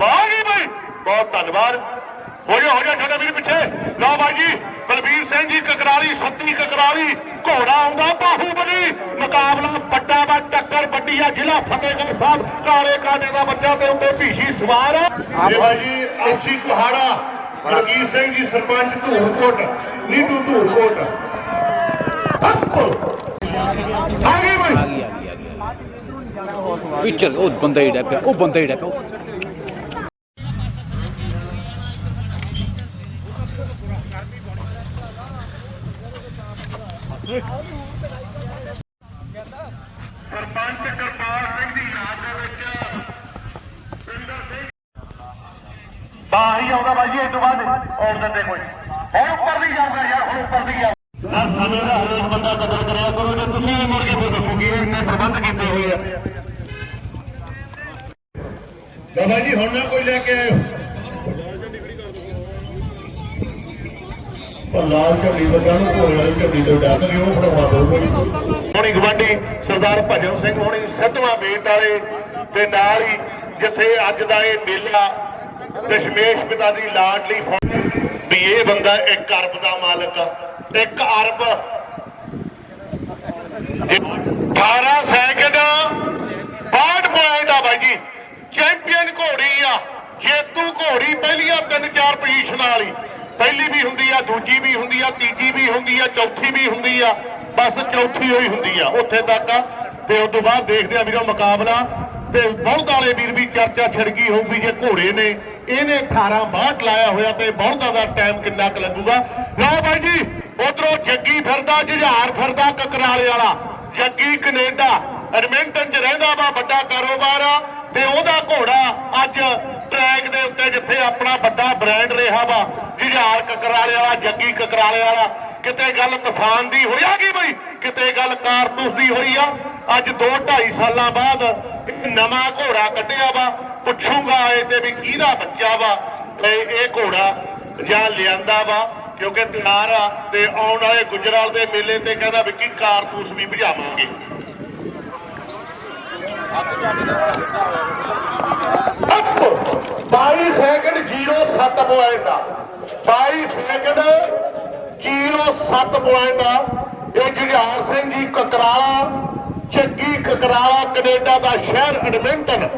ਬਾਗੀ ਬਈ। ਬਹੁਤ ਧੰਨਵਾਦ। ਹੋ ਜਾ ਹੋ ਜਾ ਛੋਟਾ ਵੀਰ ਪਿੱਛੇ। ਲਓ ਬਾਈ ਜੀ ਬਲਬੀਰ ਸਿੰਘ ਜੀ ਕਕਰਾਲੀ ਸੱਤੀ ਕਕਰਾਲੀ। ਘੋੜਾ ਆਉਂਦਾ ਬਾਹੂਬਲੀ ਮੁਕਾਬਲਾ ਵੱਡਾ ਵਾ ਟੱਕਰ ਵੱਡੀ ਆ। ਜ਼ਿਲ੍ਹਾ ਫਤਿਹਗੜ੍ਹ ਸਾਹਿਬ ਕਾਲੇ ਕਾਨੇ ਦਾ ਬੱਚਾ ਤੇ ਉੱਤੇ ਭੀਸ਼ੀ ਸਵਾਰ ਆ। ਇਹ ਬਾਈ ਜੀ ਅਰਸ਼ੀ ਕੁਹਾੜਾ ਬਲਬੀਰ ਸਿੰਘ ਜੀ ਸਰਪੰਚ ਧੂਰਕੋਟ ਨੀਟੂ ਧੂਰਕੋਟ। ਆ ਗਈ ਬਈ। ਆ ਗਈ ਆ ਗਈ ਆ ਗਈ ਵੀ ਚਲ ਉਹ ਬੰਦਾ ਹੀ ਡੱਪਿਆ ਉਹ ਬੰਦਾ ਹੀ ਡੱਪਿਆ ਸਰਪੰਚ ਕਿਰਪਾਲ ਸਿੰਘ ਦੀ ਯਾਦ ਦੇ ਵਿੱਚ ਪਿੰਦਰ ਸਿੰਘ ਬਾਹੀ ਆਉਂਦਾ ਬਾਈ ਜੀ ਇਹ ਤੋਂ ਬਾਅਦ ਔਰ ਦਿੰਦੇ ਕੋਈ। ਹੁਣ ਉੱਪਰ ਦੀ ਜਾਊਗਾ ਯਾਰ ਹੁਣ ਉੱਪਰ ਦੀ ਜਾਊਗਾ ਹਰ ਸਮੇਂ ਦਾ ਹਰੇਕ ਬੰਦਾ ਕਦਰ ਕਰਿਆ ਕਰੋ ਜੇ ਤੁਸੀਂ ਵੀ ਮੁੜ ਕੇ ਫਿਰ ਦੱਸੋ ਕਿ ਇਹਨੇ ਪ੍ਰਬੰਧ ਕੀਤੇ ਹੋਏ ਆ। ਬਾਬਾ ਜੀ ਹੁਣ ਨਾ ਕੋਈ ਲੈ ਕੇ ਆਇਓ। ਪਰ ਲਾਲ ਝੰਡੀ ਵਰਗਾ ਨੂੰ ਘੋੜੇ ਵਾਲੀ ਝੰਡੀ ਤੋਂ ਡਰ ਕੇ ਉਹ ਫੜਵਾ ਦੋ ਕੋਈ ਹੋਣੀ ਸਰਦਾਰ ਭਜਨ ਸਿੰਘ, ਹੋਣੀ ਸੱਤਵਾਂ ਬੇਟ ਵਾਲੇ ਤੇ ਨਾਲ ਹੀ ਜਿੱਥੇ ਅੱਜ ਦਾ ਇਹ ਮੇਲਾ ਦਸ਼ਮੇਸ਼ ਪਿਤਾ ਦੀ ਲਾਡਲੀ ਫੌਜ ਵੀ ਇਹ ਬੰਦਾ ਇੱਕ ਅਰਬ ਦਾ ਮਾਲਕ ਆ, ਇੱਕ ਅਰਬ। 18 ਸੈਕਿੰਡ 62 ਪੁਆਇੰਟ ਆ ਬਾਈ ਜੀ ਚੈਂਪੀਅਨ ਘੋੜੀ ਆ, ਜੇਤੂ ਘੋੜੀ ਪਹਿਲੀਆਂ ਤਿੰਨ ਚਾਰ ਪੋਜੀਸ਼ਨ ਵਾਲੀ। ਪਹਿਲੀ ਵੀ ਹੁੰਦੀ ਆ, ਦੂਜੀ ਵੀ ਹੁੰਦੀ ਆ, ਤੀਜੀ ਵੀ ਹੁੰਦੀ ਆ, ਚੌਥੀ ਵੀ ਹੁੰਦੀ ਆ, ਬਸ ਚੌਥੀ ਹੋਈ ਹੁੰਦੀ ਆ। ਉੱਥੇ ਤੱਕ ਤੇ ਉਸ ਤੋਂ ਬਾਅਦ ਦੇਖਦੇ ਆ ਵੀਰੋ ਮੁਕਾਬਲਾ। ਤੇ ਬਹੁਤ ਵਾਲੇ ਵੀਰ ਵੀ ਚਰਚਾ ਛਿੜਕੀ ਹੋਊਗੀ ਜੇ ਘੋੜੇ ਨੇ। ਇਹਨੇ 18 62 ਲਾਇਆ ਹੋਇਆ ਤੇ ਬਹੁਤਾ ਦਾ ਟਾਈਮ ਕਿੰਨਾ ਕੁ ਲੱਗੂਗਾ? ਲਓ ਬਾਈ ਜੀ, ਉਧਰੋਂ ਜੱਗੀ ਫਿਰਦਾ, ਜੁਝਾਰ ਫਿਰਦਾ ਕਕਰਾਲੇ ਵਾਲਾ। ਜੱਗੀ ਕੈਨੇਡਾ, ਐਡਮਿੰਟਨ 'ਚ ਰਹਿੰਦਾ ਵਾ ਵੱਡਾ ਕਾਰੋਬਾਰ ਆ। ਤੇ ਉਹਦਾ ਘੋੜਾ ਅੱਜ ਟਰੈਕ ਦੇ ਉੱਤੇ ਜਿੱਥੇ ਆਪਣਾ ਵੱਡਾ ਬ੍ਰਾਂਡ ਰਿਹਾ ਵਾ, ਜੁਝਾਰ ਕਕਰਾਲੇ ਵਾਲਾ, ਜੱਗੀ ਕਕਰਾਲੇ ਵਾਲਾ, ਕਿਤੇ ਗੱਲ ਤੂਫਾਨ ਦੀ ਹੋਈ, ਆ ਗਈ ਬਈ, ਕਿਤੇ ਗੱਲ ਕਾਰਤੂਸ ਦੀ ਹੋਈ ਆ। ਅੱਜ 2 2.5 ਸਾਲਾਂ ਬਾਅਦ ਇੱਕ ਨਵਾਂ ਘੋੜਾ ਕੱਢਿਆ ਵਾ, ਪੁੱਛੂਗਾ ਇਹ ਤੇ ਵੀ ਕਿਹਦਾ ਬੱਚਾ ਵਾ, ਤੇ ਇਹ ਘੋੜਾ ਜਾਂ ਲਿਆਂਦਾ ਵਾ, ਕਿਉਂਕਿ ਤਿਆਰ ਆ, ਤੇ ਆਉਣ ਵਾਲੇ ਗੁਜਰਾਲ ਦੇ ਮੇਲੇ ਤੇ ਕਹਿੰਦਾ ਵੀ ਕੀ ਕਾਰਤੂਸ ਵੀ ਭਜਾਵਾਂਗੇ। ਅੱਪ! 22 ਸੈਕਿੰਡ 07 ਪੁਆਇੰਟ ਆ। 22 ਸੈਕਿੰਡ 07 ਪੁਆਇੰਟ ਆ। ਇਹ ਜੁਝਾਰ ਸਿੰਘ ਜੀ ਕਕਰਾਲਾ, ਚੱਗੀ ਕਕਰਾਲਾ, ਕੈਨੇਡਾ ਦਾ ਸ਼ਹਿਰ ਐਡਮਿੰਟਨ,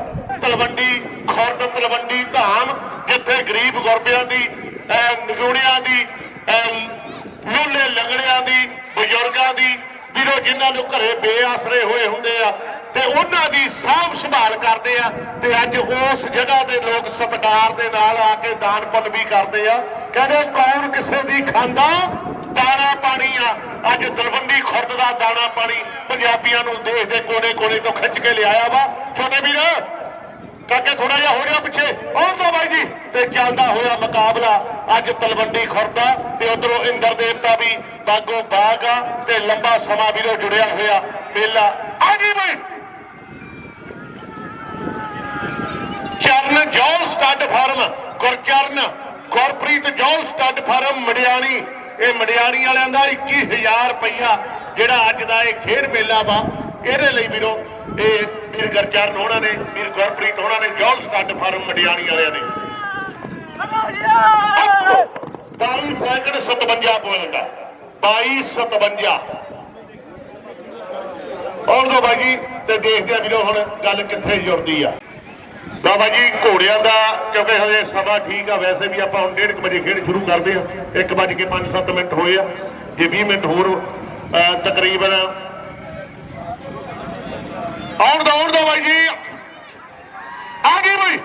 ਤਲਵੰਡੀ, ਖੁਰਦ, ਤਲਵੰਡੀ ਧਾਮ, ਜਿੱਥੇ ਗਰੀਬ ਗੁਰਬਿਆਂ ਦੀ ਅਹ ਦੀ ਲੂਲੇ ਲੰਗੜਿਆਂ ਦੀ, ਬਜ਼ੁਰਗਾਂ ਦੀ, ਵੀਰੋ, ਜਿਨ੍ਹਾਂ ਨੂੰ ਘਰੇ ਬੇਆਸਰੇ ਹੋਏ ਹੁੰਦੇ ਆ ਤੇ ਉਹਨਾਂ ਦੀ ਸਾਂਭ ਸੰਭਾਲ ਕਰਦੇ ਆ ਤੇ ਅੱਜ ਉਸ ਜਗ੍ਹਾ ਦੇ ਲੋਕ ਸਤਿਕਾਰ ਦੇ ਨਾਲ ਆ ਕੇ ਦਾਨ ਪੁੰਨ ਵੀ ਕਰਦੇ ਆ। ਕਹਿੰਦੇ ਕੌਣ ਕਿਸੇ ਦੀ ਖਾਂਦਾ? ਦਾਣਾ ਪਾਣੀ ਆ। ਅੱਜ ਦਲਵੰਡੀ ਖੁਰਦ ਦਾ ਦਾਣਾ ਪਾਣੀ ਪੰਜਾਬੀਆਂ ਨੂੰ ਦੇਸ਼ ਦੇ ਕੋਨੇ-ਕੋਨੇ ਤੋਂ ਖਿੱਚ ਕੇ ਲਿਆਇਆ ਵਾ। ਛੋਟੇ ਵੀਰ, ਕਾਕੇ ਥੋੜਾ ਜਿਹਾ ਹੋ ਗਿਆ ਪਿੱਛੇ। ਆਉਣ ਦੋ ਬਾਈ ਜੀ। ਤੇ ਚੱਲਦਾ ਹੋਇਆ ਮੁਕਾਬਲਾ ਅੱਜ ਤਲਵੰਡੀ ਖੁਰਦਾ ਤੇ ਉਧਰੋਂ ਇੰਦਰ ਦੇਵਤਾ ਵੀ ਬਾਗੋ ਬਾਗ ਆ ਤੇ ਲੰਬਾ ਸਮਾਂ ਵੀਰੋ ਜੁੜਿਆ ਹੋਇਆ ਮੇਲਾ। ਆ ਗਈ ਬਈ। Charan Jaul stud farm, Gurcharan Gurpreet Jaul stud farm Madiani. ਇਹ ਮੜਿਆਣੀ ਵਾਲਿਆਂ ਦਾ 21000 ਰੁਪਈਆ ਜਿਹੜਾ ਅੱਜ ਦਾ ਇਹ ਖੇਡ ਮੇਲਾ ਵਾ, ਇਹਦੇ ਲਈ ਵੀਰੋ, ਇਹ ਵੀਰ ਗੁਰਚਰਨ ਉਹਨਾਂ ਨੇ, ਵੀਰ ਗੁਰਪ੍ਰੀਤ ਉਹਨਾਂ ਨੇ ਜੌਲ ਸਟੱਡ ਫਾਰਮ ਮੜਿਆਣੀ ਵਾਲਿਆਂ ਨੇ। 22 ਸੈਕਿੰਡ 57 ਪੁਆਇੰਟ ਆ 22 57 ਆਉਣ ਦੋ ਬਾਜੀ ਤੇ ਦੇਖਦੇ ਆ ਵੀਰੋ ਹੁਣ ਗੱਲ ਕਿੱਥੇ ਜੁੜਦੀ ਆ। ਬਾਬਾ ਜੀ, ਘੋੜਿਆਂ ਦਾ ਕਿਉਂਕਿ ਹਜੇ ਸਮਾਂ ਠੀਕ ਆ, ਵੈਸੇ ਵੀ ਆਪਾਂ ਹੁਣ 1:30 ਵਜੇ ਖੇਡ ਸ਼ੁਰੂ ਕਰਦੇ ਆ। 1 ਵਜੇ ਕੇ 5-7 ਮਿੰਟ ਹੋਏ ਆ। ਜੇ 20 ਮਿੰਟ ਹੋਰ ਤਕਰੀਬਨ। ਆਉਣ ਦੋ ਆਉਣ ਦੋ ਬਾਈ ਜੀ। ਆ ਗਏ ਬਾਈ।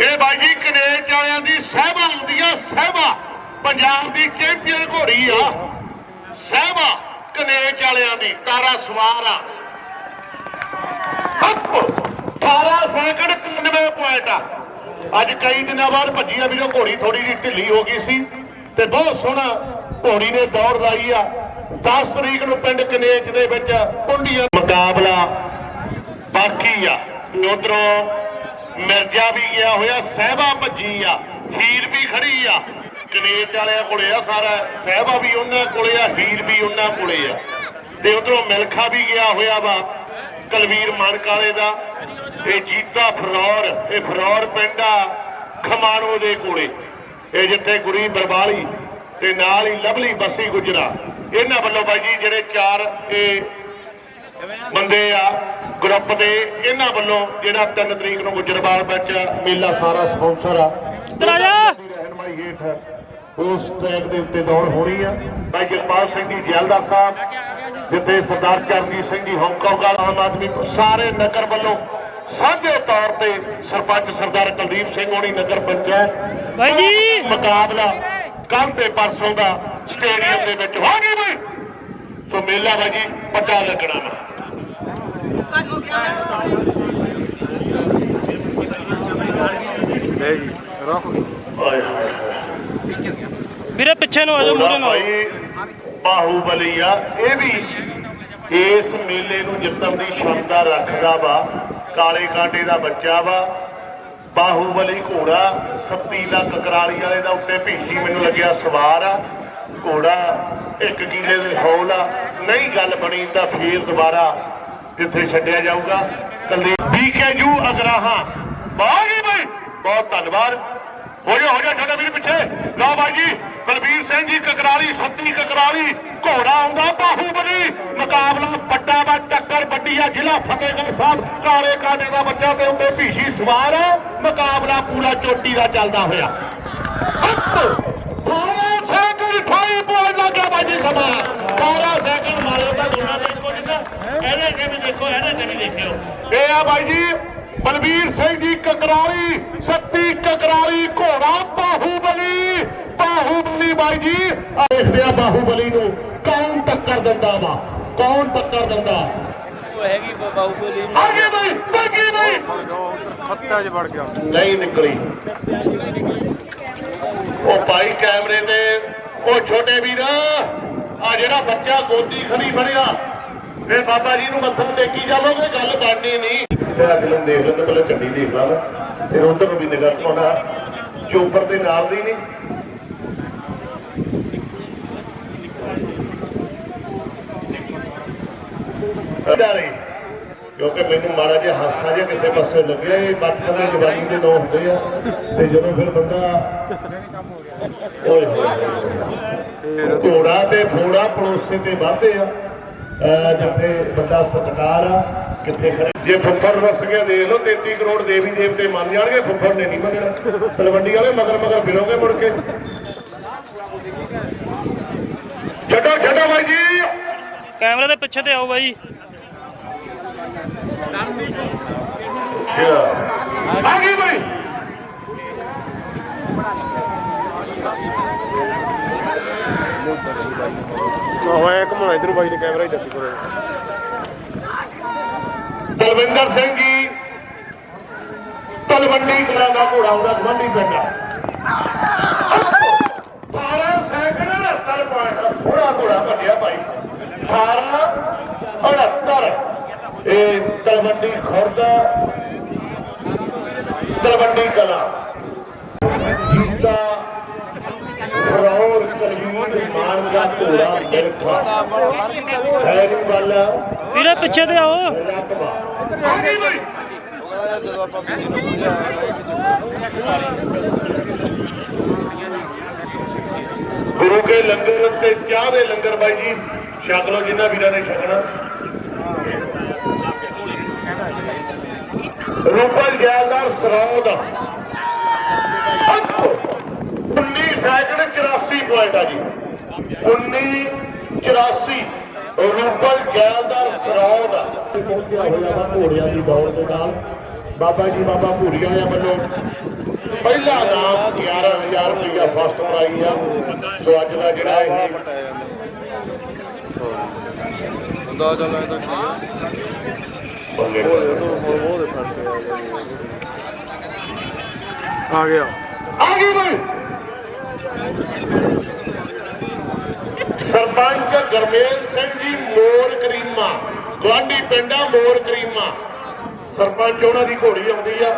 ਇਹ ਬਾਈ ਜੀ, ਕਨੇਜ ਵਾਲਿਆਂ ਦੀ ਸਹਿਬਾ ਹੁੰਦੀ ਆ, ਸਹਿਬਾ। ਪੰਜਾਬ ਦੀ ਚੈਂਪੀਅਨ ਘੋੜੀ ਆ। ਸਹਿਬਾ। ਕਨੇਜ ਵਾਲਿਆਂ ਦੀ, ਤਾਰਾ ਸਵਾਰ ਆ। 18 ਸੈਕਿੰਡ 99 ਪੁਆਇੰਟ ਆ। ਅੱਜ ਕਈ ਦਿਨਾਂ ਬਾਅਦ ਭੱਜੀ ਆ ਵੀਰੋ, ਘੋੜੀ ਥੋੜੀ ਜਿਹੀ ਢਿੱਲੀ ਹੋ ਗਈ ਸੀ ਤੇ ਬਹੁਤ ਸੋਹਣਾ ਘੋੜੀ ਨੇ ਦੌੜ ਲਾਈ ਆ। 10 ਤਰੀਕ ਨੂੰ ਪਿੰਡ ਕਨੇਚ ਦੇ ਵਿੱਚ ਕੁੰਡੀਆਂ ਮੁਕਾਬਲਾ ਬਾਕੀ ਆ। ਉਧਰੋਂ ਮਿਰਜ਼ਾ ਵੀ ਗਿਆ ਹੋਇਆ, ਸਹਿਬਾ ਭੱਜੀ ਆ, ਹੀਰ ਵੀ ਖੜੀ ਆ। ਕਨੇਜ ਵਾਲਿਆਂ ਕੋਲੇ ਆ ਸਾਰਾ। ਸਹਿਬਾ ਵੀ ਉਹਨਾਂ ਕੋਲੇ ਆ ਹੀਰ ਵੀ ਉਹਨਾਂ ਕੋਲੇ ਆ। ਤੇ ਉਧਰੋਂ ਮਿਲਖਾ ਵੀ ਗਿਆ ਹੋਇਆ ਵਾ ਕਲਵੀਰ ਮਾਨਕਾਲੇ ਦਾ। ਇਹ ਜੀਤਾ ਫਰੌਰ ਇਹ ਫਰੌਰ ਪਿੰਡ ਆ ਖਮਾਣੋ ਦੇ ਕੋਲੇ। ਇਹ ਜਿੱਥੇ ਗੁਰੀ ਬਰਬਾਲੀ ਤੇ ਨਾਲ ਹੀ ਲਵਲੀ ਬੱਸੀ ਗੁਜਰਾ। ਇਹਨਾਂ ਵੱਲੋਂ ਬਾਈ ਜੀ ਜਿਹੜੇ ਚਾਰ ਇਹ ਬੰਦੇ ਆ ਗਰੁੱਪ ਦੇ ਇਹਨਾਂ ਵੱਲੋਂ ਜਿਹੜਾ 3 ਤਰੀਕ ਨੂੰ ਗੁਜਰਵਾਲ ਵਿੱਚ ਮੇਲਾ ਸਾਰਾ ਸਪਾਂਸਰ ਆ। ਇੱਧਰ ਆ ਜਾ। ਦੀ ਰਹਿਨਮਾਈ ਹੇਠ ਉਸ ਟਰੈਕ ਦੇ ਉੱਤੇ ਦੌੜ ਹੋਣੀ ਆ। ਭਾਈ ਜਗਪਾਲ ਸਿੰਘ ਜੀ ਜੈਲਦਾਰ ਸਾਹਿਬ ਜਿੱਥੇ ਸਰਦਾਰ ਚਰਨਜੀਤ ਸਿੰਘ ਜੀ ਹਾਂਗਕਾਂਗ ਦਾ ਆਮ ਆਦਮੀ ਸਾਰੇ ਨਗਰ ਵੱਲੋਂ ਸਾਂਝੇ ਤੌਰ ਤੇ ਸਰਪੰਚ ਸਰਦਾਰ ਕੁਲਦੀਪ ਸਿੰਘ ਹੋਣੀ ਨਗਰ ਪੰਚਾਇਤ ਬਾਈ ਜੀ। ਮੁਕਾਬਲਾ ਕੱਲ ਤੇ ਪਰਸੋਂ ਦਾ ਸਟੇਡੀਅਮ ਦੇ ਵਿੱਚ। ਹੋ ਗਈ ਬਈ ਸੋ ਮੇਲਾ ਵਾ ਜੀ ਪੱਕਾ ਲੱਗਣਾ ਵਾ। ਆਏ ਹਾਏ ਹਾਏ। ਵੀਰੇ, ਪਿੱਛੇ ਨੂੰ ਆ ਜਾਓ ਮੂਰੇ ਨਾਲ। ਬਾਹੂਬਲੀ ਆ ਇਹ ਵੀ ਇਸ ਮੇਲੇ ਨੂੰ ਜਿੱਤਣ ਦੀ ਸ਼ਮਤਾ ਰੱਖਦਾ ਵਾ, ਕਾਲੇ ਕਾਂਟੇ ਦਾ ਬੱਚਾ ਵਾ, ਬਾਹੂਬਲੀ ਘੋੜਾ ਸੱਤੀ ਦਾ ਕਕਰਾਲੀ ਵਾਲੇ ਦਾ ਉੱਤੇ ਭੀਖੀ ਮੈਨੂੰ ਲੱਗਿਆ ਸਵਾਰ ਆ, ਘੋੜਾ ਇੱਕ ਕਿਲੇ ਦੇ ਹੌਲ ਆ, ਨਹੀਂ ਗੱਲ ਬਣੀ ਤਾਂ ਫੇਰ ਦੁਬਾਰਾ ਜਿੱਥੇ ਛੱਡਿਆ ਜਾਊਗਾ। ਕੱਲੀ ਬੀਕੇਯੂ ਅਗਰਾਹਾਂ। ਬਾਗੀ ਬਈ, ਬਹੁਤ ਧੰਨਵਾਦ। ਹੋ ਜਾ ਹੋ ਜਾ ਛੋਟਾ ਵੀਰ ਪਿੱਛੇ। ਲਓ ਬਾਈ ਜੀ। ਕੁਲਬੀਰ ਸਿੰਘ ਜੀ, ਕਕਰਾਲੀ, ਸੱਤੀ ਕਕਰਾਲੀ, ਘੋੜਾ ਆਉਂਦਾ, ਬਾਹੂਬਲੀ, ਮੁਕਾਬਲਾ ਵੱਡਾ ਵਾ, ਟੱਕਰ ਵੱਡੀ ਆ, ਜ਼ਿਲ੍ਹਾ ਫਤਿਹਗੜ੍ਹ ਸਾਹਿਬ, ਕਾਲੇ ਕਾਂਡੇ ਦਾ ਬੱਚਾ ਤੇ ਉੱਤੇ ਭੀਸ਼ੀ ਸਵਾਰ ਮੁਕਾਬਲਾ ਪੂਰਾ ਚੋਟੀ ਦਾ ਚੱਲਦਾ ਹੋਇਆ। ਬਾਰਾਂ ਸੈਕਿੰਡ 28 ਪੁਆਇੰਟ ਲੱਗਿਆ ਬਾਈ ਸਮਾਂ। 12 ਸੈਕਿੰਡ ਮਾਰਿਓ ਤਾਂ ਦੋਨਾਂ ਦੇ ਇੱਕੋ ਇਹਦੇ ਕੇ ਵੀ ਦੇਖੋ, ਇਹਦੇ ਕੇ ਵੀ ਦੇਖਿਓ। ਇਹ ਆ ਬਾਈ ਜੀ ਬਲਬੀਰ ਸਿੰਘ ਜੀ ਕਕਰਾਲੀ ਸੱਤੀ ਕਕਰਾਲੀ ਘੋੜਾ ਬਾਹੂਬਲੀ ਬਾਹੂਬਲੀ ਬਾਈ ਜੀ। ਆ ਦੇਖਦੇ ਆ ਬਾਹੂਬਲੀ ਨੂੰ ਕੌਣ ਟੱਕਰ ਦਿੰਦਾ ਵਾ? ਕੌਣ ਟੱਕਰ ਦਿੰਦਾ? ਹੈਗੀ ਬਾਹੂਬਲੀ। ਆਗੇ ਬਾਈ ਬਾਗੀ ਬਾਈ। ਖੱਤਾ 'ਚ ਵੜ ਗਿਆ। ਨਹੀਂ ਨਿਕਲੀ। ਉਹ ਭਾਈ ਕੈਮਰੇ ਤੇ ਉਹ ਛੋਟੇ ਵੀਰ ਆ ਜਿਹੜਾ ਬੱਚਾ ਗੋਦੀ ਖੜੀ ਫੜਿਆ ਇਹ ਬਾਬਾ ਜੀ ਨੂੰ ਮੱਥਾ ਟੇਕੀ ਜਾਵੋਗੇ, ਗੱਲ ਬਣਨੀ ਨਹੀਂ। ਤੇਰਾ ਫਿਲਮ ਦੇਖ ਲੈਂਦੇ, ਪਹਿਲਾਂ ਚੱਡੀ ਦੇਖ ਲਾ ਫਿਰ ਉਧਰ ਨੂੰ ਵੀ ਨਿਗਾਹ ਪਾਉਣਾ। ਚੋਪਰ ਦੇ ਨਾਲ ਦੀ ਨਹੀਂ। ਡਾਰੇ ਕਿਉਂਕਿ ਮੈਨੂੰ ਮਾੜਾ ਜਿਹਾ ਹਾਸਾ ਜਿਹਾ ਕਿਸੇ ਪਾਸੇ ਲੱਗਿਆ, ਇਹ ਬਚਪਨ ਦੀ ਜਵਾਨੀ ਦੇ ਦੋ ਹੁੰਦੇ ਆ। ਤੇ ਜਦੋਂ ਫਿਰ ਬੰਦਾ ਓਏ ਹੋਏ। ਘੋੜਾ ਤੇ ਫੋੜਾ ਪੜੋਸੇ ਤੇ ਵਾਧੇ ਆ। ਜਿੱਥੇ ਬੰਦਾ ਸਤਕਾਰ ਆ ਕਿੱਥੇ ਖੜੇ ਜੇ ਫੁੱਫੜ ਰਸ ਗਿਆ ਦੇਖ ਲਓ 33 ਕਰੋੜ ਦੇਵੀ ਦੇਵਤੇ ਮੰਨ ਜਾਣਗੇ ਫੁੱਫੜ ਨੇ ਨਹੀਂ ਮੰਨਣਾ। ਤਲਵੰਡੀ ਵਾਲੇ ਮਗਰ ਮਗਰ ਫਿਰੋਗੇ ਮੁੜ ਕੇ। ਛੱਡੋ ਛੱਡੋ ਬਾਈ ਜੀ। ਕੈਮਰੇ ਦੇ ਪਿੱਛੇ ਤੇ ਆਓ ਬਾਈ। ਆ ਗਈ ਬਾਈ। ਇਧਰ ਬਾਈ ਨੇ ਕੈਮਰਾ ਹੀ ਦੱਸੀ ਕਰੋ ਤਲਵਿੰਦਰ ਸਿੰਘ ਜੀ, ਤਲਵੰਡੀ ਕਲਾ ਦਾ ਘੋੜਾ ਹੁੰਦਾ ਗਵੰਡੀ ਪਿੰਡ 18 ਸੈਕਿੰਡ 69 ਪੁਆਇੰਟ ਸੋਹਣਾ ਘੋੜਾ ਕੱਢਿਆ ਭਾਈ। 18 69 ਇਹ ਤਲਵੰਡੀ ਖੁਰਦਾ, ਤਲਵੰਡੀ ਕਲਾ। ਜੀਤਾ ਮਾਨ ਦਾ ਘੋੜਾ ਮਿਲਖਾ ਹੈ ਨਹੀਂ ਵੀਰੇ ਪਿੱਛੇ ਤੇ ਆਓ। ਗੁਰੂ ਕੇ ਲੰਗਰ ਤੇ ਚਾਹ ਦੇ ਲੰਗਰ ਬਾਈ ਜੀ? ਛਕ ਲਓ ਜਿੰਨਾ ਵੀਰਾਂ ਨੇ ਛਕਣਾ। ਰੂਪਲ ਜੈਲਦਾਰ ਸਰੌਦ 19 ਸੈਕਿੰਡ 84 ਪੁਆਇੰਟ ਆ ਜੀ 19 84 ਰੂਪਲ ਜੈਲਦਾਰ ਸਰੌਦ ਪਹੁੰਚਿਆ ਹੋਇਆ ਵਾ ਘੋੜਿਆਂ ਦੀ ਦੌੜ ਦੇ ਨਾਲ ਬਾਬਾ ਜੀ ਬਾਬਾ ਭੂਰੀਆ ਦੇ ਵੱਲੋਂ ਪਹਿਲਾ ਨਾਮ 11000 ਰੁਪਇਆ ਫਸਟ ਪ੍ਰਾਈਜ਼ ਆ ਸੋ ਅੱਜ ਦਾ ਜਿਹੜਾ ਇਹ ਅੰਦਾਜ਼ਾ ਲੱਗਦਾ ਕਿ ਬੱਲੇ ਉਹ ਉਹ ਦੇ ਫੜ ਕੇ ਆ ਗਿਆ ਆ ਗਈ ਬਈ ਸਰਪੰਚ ਗਰਮੇਲ ਸਿੰਘ ਜੀ, ਮੋਰ ਕਰੀਮਾ। ਗਵਾਂਢੀ ਪਿੰਡਾ ਮੋਰ ਕਰੀਮਾ। ਸਰਪੰਚ ਉਹਨਾਂ ਦੀ ਘੋੜੀ ਆਉਂਦੀ ਆ।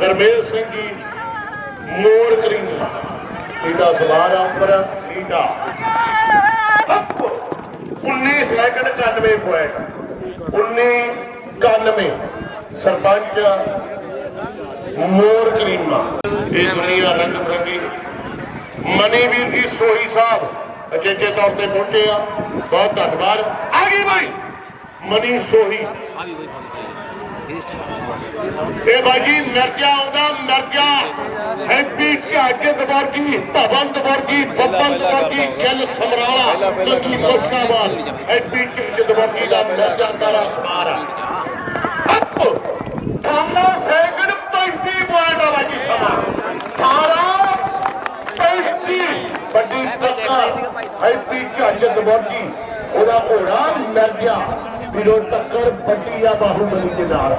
ਗਰਮੇਲ ਸਿੰਘ ਜੀ, ਮੋਰ ਕਰੀਮਾ। ਇਹਦਾ ਸਵਾਰ ਆ ਉੱਪਰ ਇਹਦਾ 19 ਸੈਕਿੰਡ 91 ਪੁਆਇੰਟ 1991 ਸਰਪੰਚ ਮੋਰ ਕਰੀਮਾ। ਇਹ ਦੁਨੀਆ ਰੰਗ ਬਰੰਗੀ ਮਨੀ ਵੀਰ ਜੀ ਸੋਹੀ ਸਾਹਿਬ ਅਜੇਜੇ ਤੌਰ ਤੇ ਪਹੁੰਚੇ ਆ। ਬਹੁਤ ਧੰਨਵਾਦ। ਆ ਗਈ ਭਾਈ ਮਨੀ ਸੋਹੀ। ਬਈ ਇਹ ਬਾਜੀ ਮਿਰਜਾ ਆਉਂਦਾ ਮਿਰਜਾ ਹੈਪੀ ਝਾਜਦ ਵਰਗੀ ਭਵੰਤ ਵਰਗੀ ਬੱਬੰਤ ਵਰਗੀ ਗਿੱਲ ਸਮਰਾਲਾ ਲੱਗੀ ਮੁਸਕਾਬਾਦ। ਹੈਪੀ ਝਾਜਦ ਵਰਗੀ ਦਾ ਮਿਰਜਾ ਤਾਰਾ ਸਮਾਰ। ਠਾਣਾ ਸੈਕਿੰਡ 35 ਪੁਆਇੰਟ ਆ ਬਾਜੀ ਸਮਾਂ 18 35 ਵੱਡੀ ਟੱਕਰ ਹੈਪੀ ਝਾਜਦ ਵਰਗੀ ਉਹਦਾ ਘੋੜਾ ਮਿਰਜਾ ਵੀਰੋ, ਟੱਕਰ ਵੱਡੀ ਆ ਬਾਹੂਬਲੀ ਦੇ ਨਾਲ।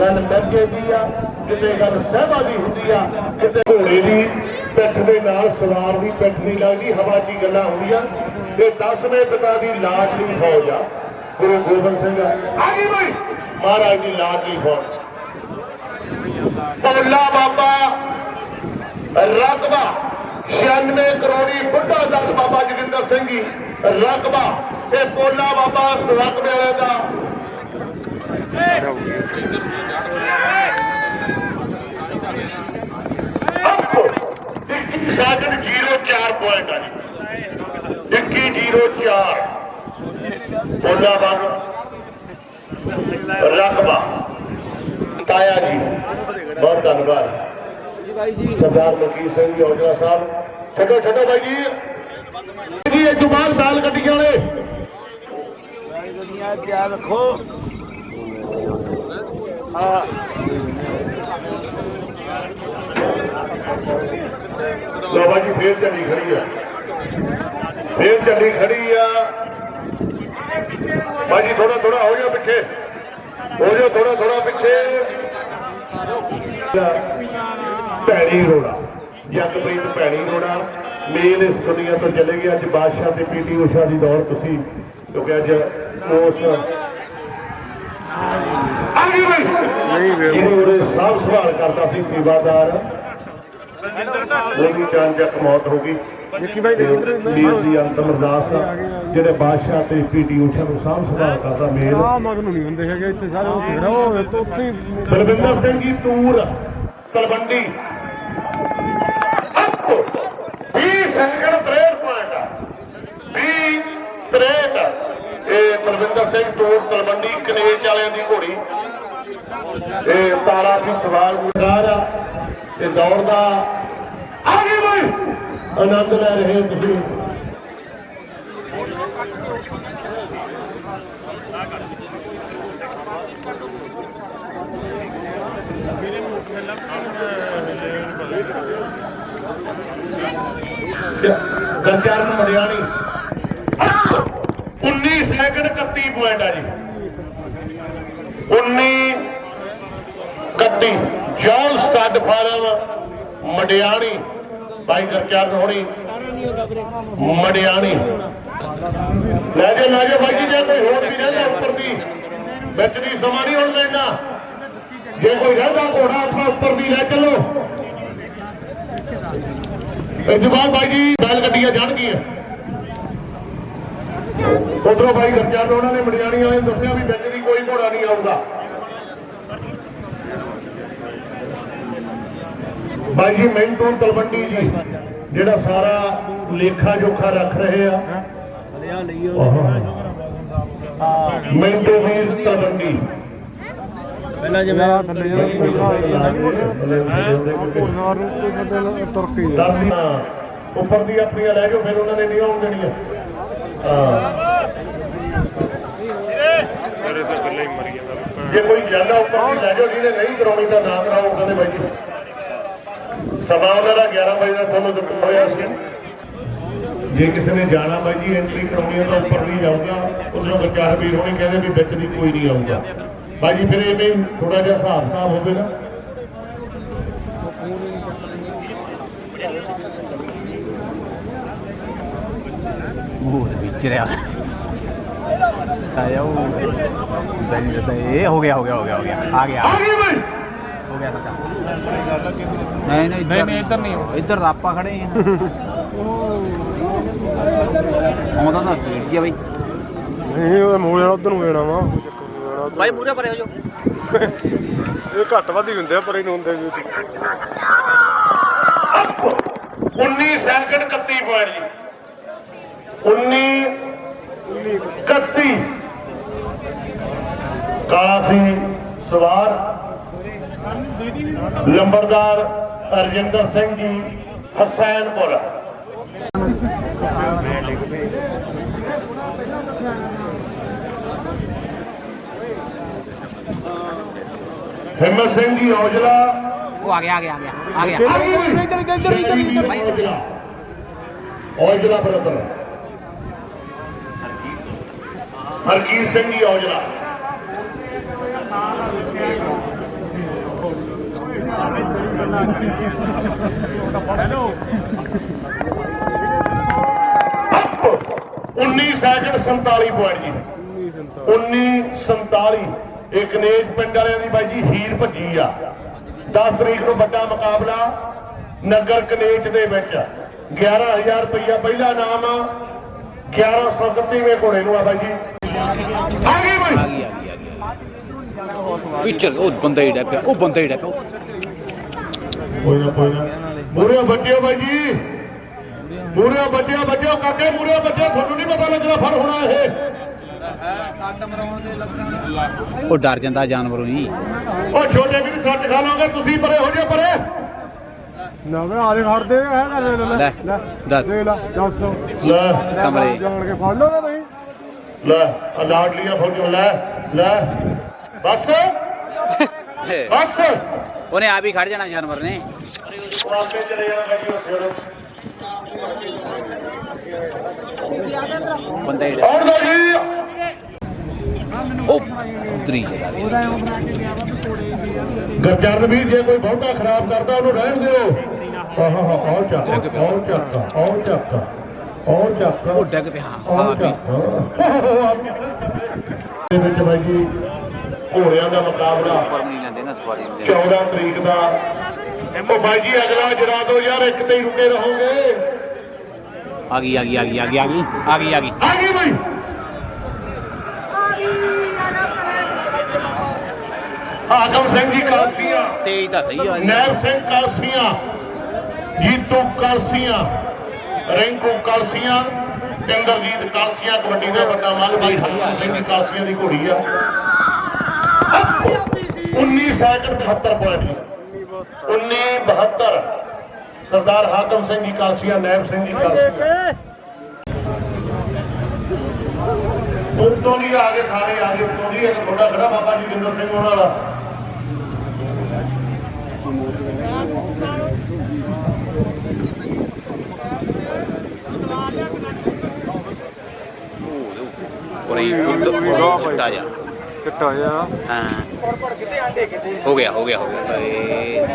ਗੱਲ ਮਿਰਜੇ ਦੀ ਆ, ਕਿਤੇ ਗੱਲ ਸਹਿਬਾ ਦੀ ਹੁੰਦੀ ਆ, ਕਿਤੇ ਘੋੜੇ ਦੀ ਪਿੱਠ ਦੇ ਨਾਲ ਸਵਾਰ ਦੀ ਪਿੱਠ ਨਹੀਂ ਲੱਗਦੀ, ਹਵਾ 'ਚ ਗੱਲਾਂ ਹੁੰਦੀਆਂ। ਇਹ 10ਵੇਂ ਪਿਤਾ ਦੀ ਲਾਡਲੀ ਫੌਜ ਆ। ਗੁਰੂ ਗੋਬਿੰਦ ਸਿੰਘ ਆ ਗਈ ਬਈ। ਮਹਾਰਾਜ ਦੀ ਲਾਡਲੀ ਫੌਜ। ਪੌਲਾ ਬਾਬਾ, ਰਕਬਾ। 96 ਕਰੋੜੀ ਬੁੱਢਾ ਦਸ ਬਾਬਾ ਜਗਿੰਦਰ ਸਿੰਘ ਜੀ, ਰਕਬਾ। ਇਹ ਪੋਲਾ ਬਾਬਾ ਰਕਬੇ ਵਾਲੇ ਦਾ। ਅੱਪ! 21 ਸੈਕਿੰਡ 04 ਪੁਆਇੰਟ ਆ ਜੀ। 2104 ਪੋਲਾ ਬਾਬਾ ਰਕਬਾ। ਤਾਇਆ ਜੀ, ਬਹੁਤ ਧੰਨਵਾਦ। ਸਰਦਾਰ ਮਲਕੀਤ ਸਿੰਘ ਜੀ ਔਜਲਾ ਸਾਹਿਬ। ਛੱਡੋ ਛੱਡੋ ਬਾਈ ਜੀ। ਜੀ ਇਹ ਜੁਬਾਨ ਬਾਲ ਗੱਡੀਆਂ ਵਾਲੇ। ਦੁਨੀਆ ਧਿਆਨ ਰੱਖੋ। ਹਾਂ। ਲੋ ਬਾਈ ਜੀ ਫੇਰ ਚੱਲੀ ਖੜੀ ਆ। ਫੇਰ ਚੱਲੀ ਖੜੀ ਆ। ਬਾਈ ਜੀ ਥੋੜਾ ਥੋੜਾ ਹੋ ਜਾ ਪਿੱਛੇ। ਹੋ ਜਾ ਥੋੜਾ ਥੋੜਾ ਪਿੱਛੇ। ਭੈਣੀ ਰੋੜਾ ਜਗਪ੍ਰੀਤ ਭੈਣੀ ਰੋੜਾ ਮੇਨ ਇਸ ਦੁਨੀਆ ਤੋਂ ਚਲੇ ਗਏ। ਅੱਜ ਬਾਦਸ਼ਾਹ ਤੇ ਪੀਟੀ ਊਸ਼ਾ ਦੀ ਦੌੜ ਤੁਸੀਂ ਕਿਉਂਕਿ ਅੱਜ ਉਸ ਬਈ ਨਹੀਂ ਵੇ ਉਹਦੇ ਸੰਭਾਲ ਕਰਦਾ ਸੀ ਸੇਵਾਦਾਰ। ਉਹਦੀ ਜਾਨ ਜੱਕ ਮੌਤ ਹੋ ਗਈ। ਨਿੱਕੀ ਬਾਈ ਦੇ ਵੀਰ ਦੀ ਅੰਤਮ ਅਰਦਾਸ ਜਿਹੜੇ ਬਾਦਸ਼ਾਹ ਤੇ ਪੀਟੀ ਊਸ਼ਾ ਨੂੰ ਸਾਂਭ ਸੰਭਾਲ ਕਰਦਾ ਮੇਲ ਆ ਮਗਨ ਨਹੀਂ ਹੁੰਦੇ ਹੈਗੇ ਇੱਥੇ ਸਾਰੇ ਉਹ ਖੇੜਾ ਉਹ ਉੱਥੇ ਹੀ Balwinder Singh ji tour. Talwandi. 20 second 63 point 20 63 ਇਹ ਬਲਵਿੰਦਰ ਸਿੰਘ ਟੋਰ ਤਲਵੰਡੀ, ਕਨੇਜ ਵਾਲਿਆਂ ਦੀ ਘੋੜੀ। ਇਹ ਤਾਰਾ ਸੀ ਸਵਾਲ ਗੁਜ਼ਾਰ ਆ। ਤੇ ਦੌੜ ਦਾ ਆ ਗਏ ਬਈ। ਆਨੰਦ ਲੈ ਰਹੇ ਤੁਸੀਂ। ਗੰਜਾਰਨ ਮਰਿਆਣੀ 19 ਸੈਕਿੰਡ 31 ਪੁਆਇੰਟ ਆ ਜੀ। 19 31 ਜੌਨ ਸਟੱਡ ਫਾਰਮ ਮੜਿਆਣੀ ਬਾਈ ਗਰਚਰਨ ਹੋਣੀ। ਮੜਿਆਣੀ ਲੈ ਜਾ ਲੈ ਜਾ ਬਾਈ ਜੀ, ਜੇ ਕੋਈ ਹੋਰ ਵੀ ਰਹਿੰਦਾ ਉੱਪਰ ਦੀ, ਵਿੱਚ ਦੀ ਸਮਾਂ ਨਹੀਂ ਹੁਣ ਲੈਣਾ। ਜੇ ਕੋਈ ਰਹਿੰਦਾ ਘੋੜਾ ਆਪਣਾ ਉੱਪਰ ਦੀ ਲੈ ਚੱਲੋ। ਇਹ ਜਵਾਬ ਬਾਈ ਜੀ ਬੈਲ ਗੱਡੀਆਂ ਜਾਣਗੀਆਂ। ਉਧਰੋਂ ਬਾਈ ਗਰਜਾ ਤੋਂ ਉਹਨਾਂ ਨੇ ਮੜਿਆਣੀ ਵਾਲੇ ਨੂੰ ਦੱਸਿਆ ਵੀ ਵਿੱਚ ਦੀ ਕੋਈ ਘੋੜਾ ਨਹੀਂ ਆਊਗਾ ਬਾਈ ਜੀ ਮੈਂਟੂ ਤਲਵੰਡੀ ਜੀ ਜਿਹੜਾ ਸਾਰਾ ਲੇਖਾ ਜੋਖਾ ਰੱਖ ਰਹੇ ਆ। ਮੈਂਟੂ ਵੀਰ ਤਲਵੰਡੀ। ਪਹਿਲਾਂ ਜਿਵੇਂ ਥੱਲੇ ਜਿਹੜਾ ਕੋਈ ਘੋੜਾਂ ਨੂੰ ਕੋਈ ਬੰਦੇ ਤੁਰ ਕੇ ਹੀ ਆ। ਦਰਦੀਆਂ ਉੱਪਰ ਦੀ ਆਪਣੀਆਂ ਲੈ ਜਾਓ ਫਿਰ ਉਹਨਾਂ ਨੇ ਨਹੀਂ ਆਉਣ ਦੇਣੀਆਂ। ਹਾਂ। ਜੇ ਕੋਈ ਜਾਂਦਾ ਉੱਪਰ ਦੀ ਲੈ ਜਾਓ ਜਿਹਨੇ ਨਹੀਂ ਕਰਾਉਣੀ ਤਾਂ ਨਾ ਕਰਾਓ ਕਹਿੰਦੇ ਬਾਈ ਜੀ। ਸਮਾਂ ਉਹਨਾਂ ਦਾ 11 ਵਜੇ ਦਾ ਤੁਹਾਨੂੰ ਦਿੱਤਾ ਹੋਇਆ ਸੀ ਜੇ ਕਿਸੇ ਨੇ ਜਾਣਾ ਬਾਈ ਜੀ ਐਂਟਰੀ ਕਰਾਉਣੀ ਹੈ ਤਾਂ ਉੱਪਰ ਦੀ ਜਾਊਗਾ। ਉਧਰੋਂ ਬੱਚਾ ਵੀਰ ਹੋਣੀ ਕਹਿੰਦੇ ਵੀ ਵਿੱਚ ਦੀ ਕੋਈ ਨਹੀਂ ਆਊਗਾ। ਬਾਈ ਜੀ ਫਿਰ ਐਵੇਂ ਥੋੜਾ ਜਿਹਾ ਹਿਸਾਬ ਕਿਤਾਬ ਹੋਵੇ ਨਾ। ਉਹ ਵਿੱਚ ਰਿਹਾ। ਆਇਆ ਉਹ। ਬੈਨ ਦਿੱਤਾ ਇਹ ਹੋ ਗਿਆ ਹੋ ਗਿਆ ਹੋ ਗਿਆ ਹੋ ਗਿਆ। ਆ ਗਿਆ। ਆ ਗਈ ਬਾਈ। ਹੋ ਗਿਆ ਸੱਚਾ ਨਹੀਂ ਨਹੀਂ ਨਹੀਂ ਨਹੀਂ ਇੱਧਰ ਨਹੀਂ ਇੱਧਰ ਆਪਾਂ ਖੜੇ ਹਾਂ ਆਉਂਦਾ ਤਾਂ ਸਪੀਡ ਜੀ ਆ ਬਈ। ਨਹੀਂ ਉਹ ਮੂਲ ਉਧਰ ਨੂੰ ਵੇਣਾ ਵਾ। ਬਾਈ ਮੂਰੇ ਪਰੇ ਹੋ ਜਾਓ। ਇਹ ਘੱਟ ਵੱਧ ਹੀ ਹੁੰਦੇ ਆ ਪਰ ਇਹਨੂੰ ਹੁੰਦੇ ਵੀ 19 ਸੈਕਿੰਡ 31 ਪੁਆਇੰਟ ਜੀ। 19 31 ਕਾਲਾ ਸੀ ਸਵਾਰ ਲੰਬਰਦਾਰ ਅਰਜਿੰਦਰ ਸਿੰਘ ਜੀ ਹਸੈਨਪੁਰ। ਹਿੰਮਤ ਸਿੰਘ ਜੀ ਔਜਲਾ। ਉਹ ਆ ਗਿਆ ਆ ਗਿਆ ਆ ਗਿਆ ਆ ਗਿਆ। ਇੱਧਰ ਇੱਧਰ ਇੱਧਰ ਇੱਧਰ Aujla. Aujla brother. Harjeet Singh ji Aujla. Up. 19 second 47 point ਜੀ। 1947 ਇਹ ਕਨੇਜ ਪਿੰਡ ਵਾਲਿਆਂ ਦੀ ਬਾਈ ਜੀ ਹੀਰ ਭੱਜੀ ਆ। 10 ਤਰੀਕ ਨੂੰ ਵੱਡਾ ਮੁਕਾਬਲਾ ਨਗਰ ਕਨੇਜ ਦੇ ਵਿੱਚ। 11000 ਰੁਪਇਆ ਪਹਿਲਾ ਨਾਮ ਆ। 1131ਵੇਂ ਘੋੜੇ ਨੂੰ ਆ ਬਾਈ ਜੀ। ਆ ਗਈ ਬਾਈ। ਆ ਗਈ ਆ ਗਈ ਆ ਗਈ ਪਿੱਛੇ ਉਹ ਬੰਦਾ ਹੀ ਡਿਆ ਪਿਆ ਉਹ ਬੰਦਾ ਹੀ ਡਿਆ ਪਿਆ ਕੋਈ ਨਾ ਕੋਈ ਨਾ। ਮੂਰੇ ਵੱਡਿਓ ਬਾਈ ਜੀ। ਮੂਰੇ ਵੱਡਿਓ ਵੱਡਿਓ ਕਾਕੇ ਮੂਰੇ ਵੱਡਿਓ ਤੁਹਾਨੂੰ ਨਹੀਂ ਪਤਾ ਲੱਗਣਾ ਫੜ ਹੋਣਾ ਇਹ। ਉਹ ਡਰ ਜਾਂਦਾ ਜਾਨਵਰੋਂ ਹੀ ਉਹ ਛੋਟੇ ਵੀ ਸੱਟ ਖਾ ਲਓਗੇ ਤੁਸੀਂ ਪਰੇ ਹੋ ਜਾਓ ਪਰੇ ਨਾ ਵੇ ਆਲੇ ਖੜਦੇ ਹੈ ਨਾ ਲੈ ਲੈ ਲੈ, ਲੈ ਦੱਸ। ਦੇ ਲੈ ਦੱਸ ਲੈ ਕਮਰੇ ਜਾਣ ਕੇ ਫੜ ਲਓ ਨਾ ਤੁਸੀਂ ਲੈ ਅਲਾਟ ਲੀਆਂ ਫੌਜੋ ਲੈ ਲੈ ਬਸ ਬਸ ਉਹਨੇ ਆਪ ਹੀ ਖੜ ਜਾਣਾ ਜਾਨਵਰ ਨੇ ਆਪੇ ਚਲੇ ਜਾਣਾ ਗੱਡੀ ਉੱਥੇ ਬੰਦਾ ਹੀ ਉਹ ਉਤਰੀ ਜਗਾ ਗਰਜਨ ਵੀਰ ਜੇ ਕੋਈ ਬਹੁਤਾ ਖਰਾਬ ਕਰਦਾ ਉਹਨੂੰ ਰਹਿਣ ਦਿਓ। ਆਹ ਆਹ ਆਹ ਚੱਕ ਆਹ ਚੱਕ ਆਹ ਚੱਕ ਆਹ ਚੱਕ। ਉਹ ਡਿੱਗ ਪਿਆ ਆਹ ਆ ਵੀ। ਚੱਕ। ਦੇ ਵਿੱਚ ਬਾਈ ਜੀ ਘੋੜਿਆਂ ਦਾ ਮੁਕਾਬਲਾ। ਪਰ ਨਹੀਂ ਲੈਂਦੇ ਨਾ ਸਵਾਰੀ ਨੂੰ। 14 ਤਰੀਕ ਦਾ। ਉਹ ਬਾਈ ਜੀ ਅਗਲਾ ਜਰਾ ਦੋ ਯਾਰ ਇੱਕ ਤੇ ਹੀ ਰੁਕੇ ਰਹੋਗੇ। آگی آگی آگی آگی آگی آگی آگی۔ آگم سنگھ جی کاسیاں تا صحیح آ نیب سنگھ کاسیاں جیتو کاسیاں رنکو کاسیاں چندرجیت کاسیاں کبڈی دے بڑا مال بھائی حکم سنگھ جی کاسیاں دی گھوڑی آ 19 سیکنڈ 72 پوائنٹ۔ 19 72 ਸਰਦਾਰ ਹਾਕਮ ਸਿੰਘ ਜੀ ਕਾਲਸੀਆਂ ਨੈਬ ਸਿੰਘ ਜੀ ਕਾਲਸੀਆਂ। ਉੱਤੋਂ ਦੀ ਆ ਗਏ ਸਾਰੇ ਆ ਗਏ ਉੱਤੋਂ ਦੀ ਇੱਕ ਛੋਟਾ ਖੜਾ ਬਾਬਾ ਜੀ ਜਿੰਦਰ ਸਿੰਘ ਉਹਨਾਂ ਵਾਲਾ ਚਿੱਟਾ ਜਾ ਹਾਂ। ਹੋ ਗਿਆ ਹੋ ਗਿਆ ਹੋ ਗਿਆ। ਏ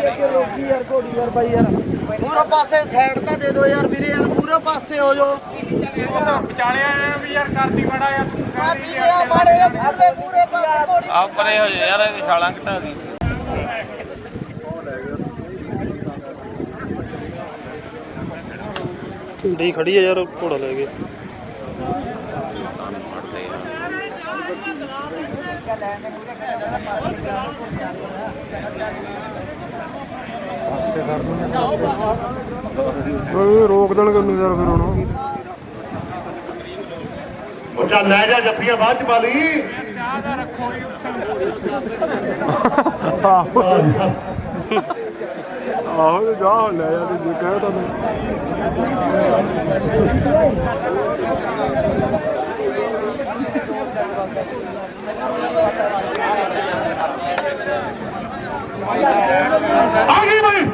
ਪੂਰੇ ਪਾਸੇ ਸਾਈਡ ਤਾਂ ਦੇ ਦਿਓ ਯਾਰ ਵੀਰੇ ਯਾਰ ਪੂਰੇ ਪਾਸੇ ਹੋ ਜਾਓ। ਵਿਚਾਲੇ ਆਏ ਵੀ ਯਾਰ ਕਰਦੀ ਬੜਾ ਯਾਰ ਆ ਵੀਰੇ ਆ ਮਾੜੇ ਆ ਪੂਰੇ ਪੂਰੇ ਪਾਸੇ ਘੋੜੀ ਆ ਪਰੇ ਹੋ ਜਾ ਯਾਰ ਇਹਦੀ ਛਾਲਾਂ ਘਟਾ ਦੀ। ਢੀ ਖੜੀ ਆ ਯਾਰ ਘੋੜਾ ਲੈ ਕੇ। ਕੋਈ ਰੋਕ ਦੇਣਗੇ ਉਹਨੂੰ ਯਾਰ ਫਿਰ ਹੁਣ। ਉਹ ਚੱਲ ਲੈ ਜਾ ਜੱਫੀਆਂ ਬਾਅਦ ਚ ਪਾ ਲਈ। ਆਹੋ। ਆਹੋ ਤੇ ਜਾ ਹੁਣ ਲੈ ਜਾ ਤੇ ਜੇ ਕਹਿ ਤਾ ਤੂੰ। ਆ ਗਈ ਬਈ।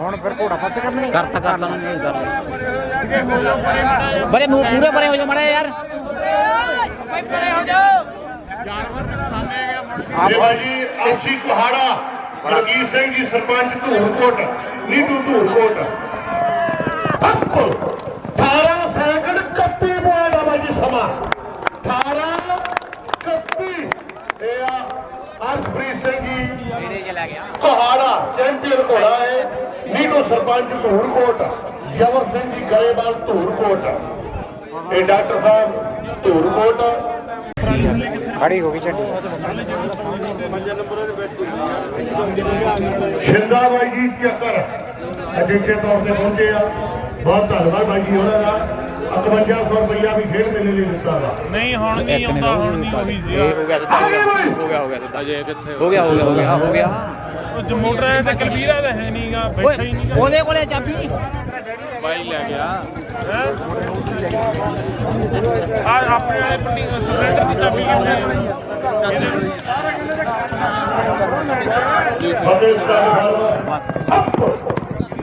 ਹੁਣ ਫਿਰ ਘੋੜਾ ਫਸ ਕਰਨੇ ਕਰਤਾ ਕਰ ਲਾਂਗੇ ਨਹੀਂ ਕਰ ਬਰੇ ਮੂੰਹ ਪੂਰੇ ਬਰੇ ਹੋ ਜਾ ਮੜਾ ਯਾਰ। ਭਾਈ ਪਰੇ ਹੋ ਜਾ ਜਾਨਵਰ ਨੁਕਸਾਨੇ ਗਿਆ ਮੁੜ ਇਹ ਭਾਜੀ ਅਕਸ਼ੀ ਕੁਹਾੜਾ ਸਿੰਘ ਜੀ ਸਰਪੰਚ ਧੂਰਕੋਟ ਨੀਟੂ ਧੂਰਕੋਟ। 18 ਸੈਕਿੰਡ 31 ਪੁਆਇੰਟ ਆ ਸਮਾਂ। ਅਰਸ਼ਪ੍ਰੀਤ ਸਿੰਘ ਜੀ। ਨੇੜੇ ਚਲਾ ਗਿਆ। ਕੁਹਾੜਾ ਚੈਂਪੀਅਨ ਘੋੜਾ ਹੈ। ਨੀਟੂ ਸਰਪੰਚ ਧੂਰਕੋਟ ਜਵਰ ਸਿੰਘ ਜੀ ਗਰੇਵਾਲ ਧੂਰਕੋਟ। ਇਹ ਡਾਕਟਰ ਸਾਹਿਬ ਧੂਰਕੋਟ। ਖੜੀ ਹੋ ਗਈ ਝੰਡੀ। ਸ਼ਿੰਦਾ ਬਾਈ ਜੀ ਚੱਕਰ ਅਜੀਕੇ ਤੌਰ ਤੇ ਪਹੁੰਚੇ ਆ। ਬਹੁਤ ਧੰਨਵਾਦ ਬਾਈ ਜੀ ਉਹਨਾਂ ਦਾ। 5100 ਰੁਪਇਆ ਵੀ ਖੇਡ ਮੇਲੇ ਲਈ ਦਿੱਤਾ ਵਾ। ਨਹੀਂ ਹੁਣ ਨਹੀਂ ਆਉਂਦਾ ਹੁਣ ਨਹੀਂ ਉਹੀ ਇਹ ਹੋ ਗਿਆ ਸਿੱਧਾ ਹੋ ਗਿਆ ਹੋ ਗਿਆ ਹੋ ਗਿਆ ਸਿੱਧਾ। ਅਜੇ ਕਿੱਥੇ ਹੋ ਗਿਆ ਹੋ ਗਿਆ ਹੋ ਗਿਆ ਹੋ ਗਿਆ। ਉਹ ਜਮੋਟਰ ਹੈ ਤੇ ਕਲਵੀਰਾ ਦਾ ਹੈ ਨਹੀਂਗਾ ਬੈਠਾ ਹੀ ਨਹੀਂਗਾ ਉਹਦੇ ਕੋਲੇ ਚਾਬੀ। ਬਾਈ ਲੈ ਗਿਆ। ਹੈ? ਆ ਆਪਣੇ ਵਾਲੇ ਪੰਡੀ ਸਿਲੰਡਰ ਦੀ ਚਾਬੀ ਕਿੱਥੇ ਫਤਿਹ ਸਟਾਰ